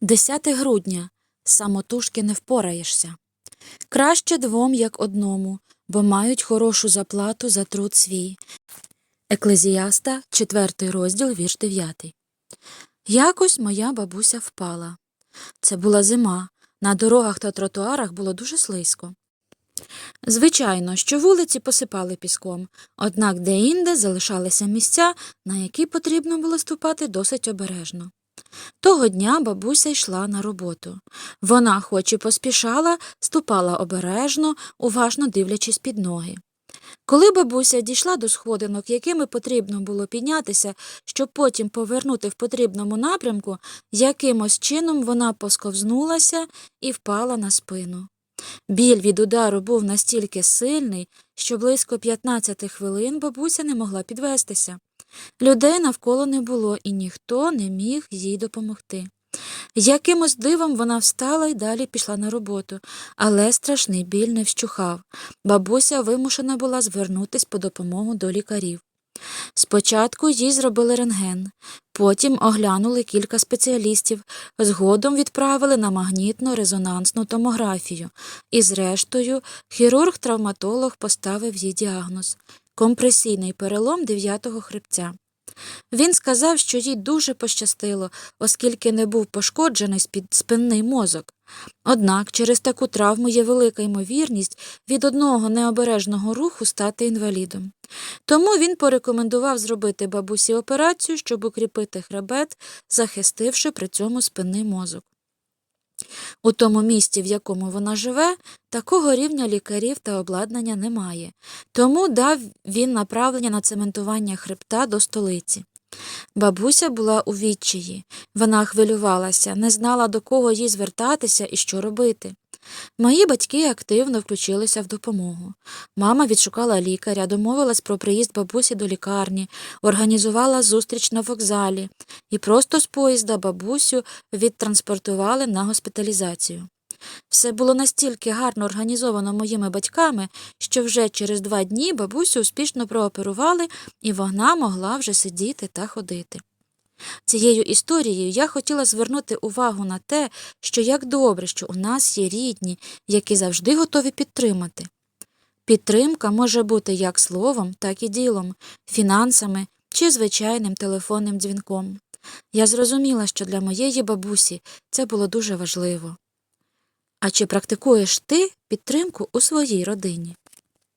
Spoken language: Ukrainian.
10 грудня. Самотужки не впораєшся. Краще двом, як одному, бо мають хорошу заплату за труд свій. Еклезіаста, 4 розділ, вірш 9. Якось моя бабуся впала. Це була зима. На дорогах та тротуарах було дуже слизько. Звичайно, що вулиці посипали піском, однак де-інде залишалися місця, на які потрібно було ступати досить обережно. Того дня бабуся йшла на роботу. Вона, хоч і поспішала, ступала обережно, уважно дивлячись під ноги. Коли бабуся дійшла до сходинок, якими потрібно було піднятися, щоб потім повернути в потрібному напрямку, якимось чином вона посковзнулася і впала на спину. Біль від удару був настільки сильний, що близько 15 хвилин бабуся не могла підвестися. Людей навколо не було, і ніхто не міг їй допомогти. Якимось дивом вона встала і далі пішла на роботу, але страшний біль не вщухав. Бабуся вимушена була звернутись по допомогу до лікарів. Спочатку їй зробили рентген, потім оглянули кілька спеціалістів, згодом відправили на магнітно-резонансну томографію, і, зрештою, хірург-травматолог поставив їй діагноз компресійний перелом дев'ятого хребця. Він сказав, що їй дуже пощастило, оскільки не був пошкоджений спинний мозок. Однак через таку травму є велика ймовірність від одного необережного руху стати інвалідом. Тому він порекомендував зробити бабусі операцію, щоб укріпити хребет, захистивши при цьому спинний мозок. У тому місті, в якому вона живе, такого рівня лікарів та обладнання немає, тому дав він направлення на цементування хребта до столиці. Бабуся була у відчаї. Вона хвилювалася, не знала, до кого їй звертатися і що робити. Мої батьки активно включилися в допомогу. Мама відшукала лікаря, домовилась про приїзд бабусі до лікарні, організувала зустріч на вокзалі і просто з поїзда бабусю відтранспортували на госпіталізацію. Все було настільки гарно організовано моїми батьками, що вже через два дні бабусю успішно прооперували, і вона могла вже сидіти та ходити. Цією історією я хотіла звернути увагу на те, що як добре, що у нас є рідні, які завжди готові підтримати. Підтримка може бути як словом, так і ділом, фінансами чи звичайним телефонним дзвінком. Я зрозуміла, що для моєї бабусі це було дуже важливо. А чи практикуєш ти підтримку у своїй родині?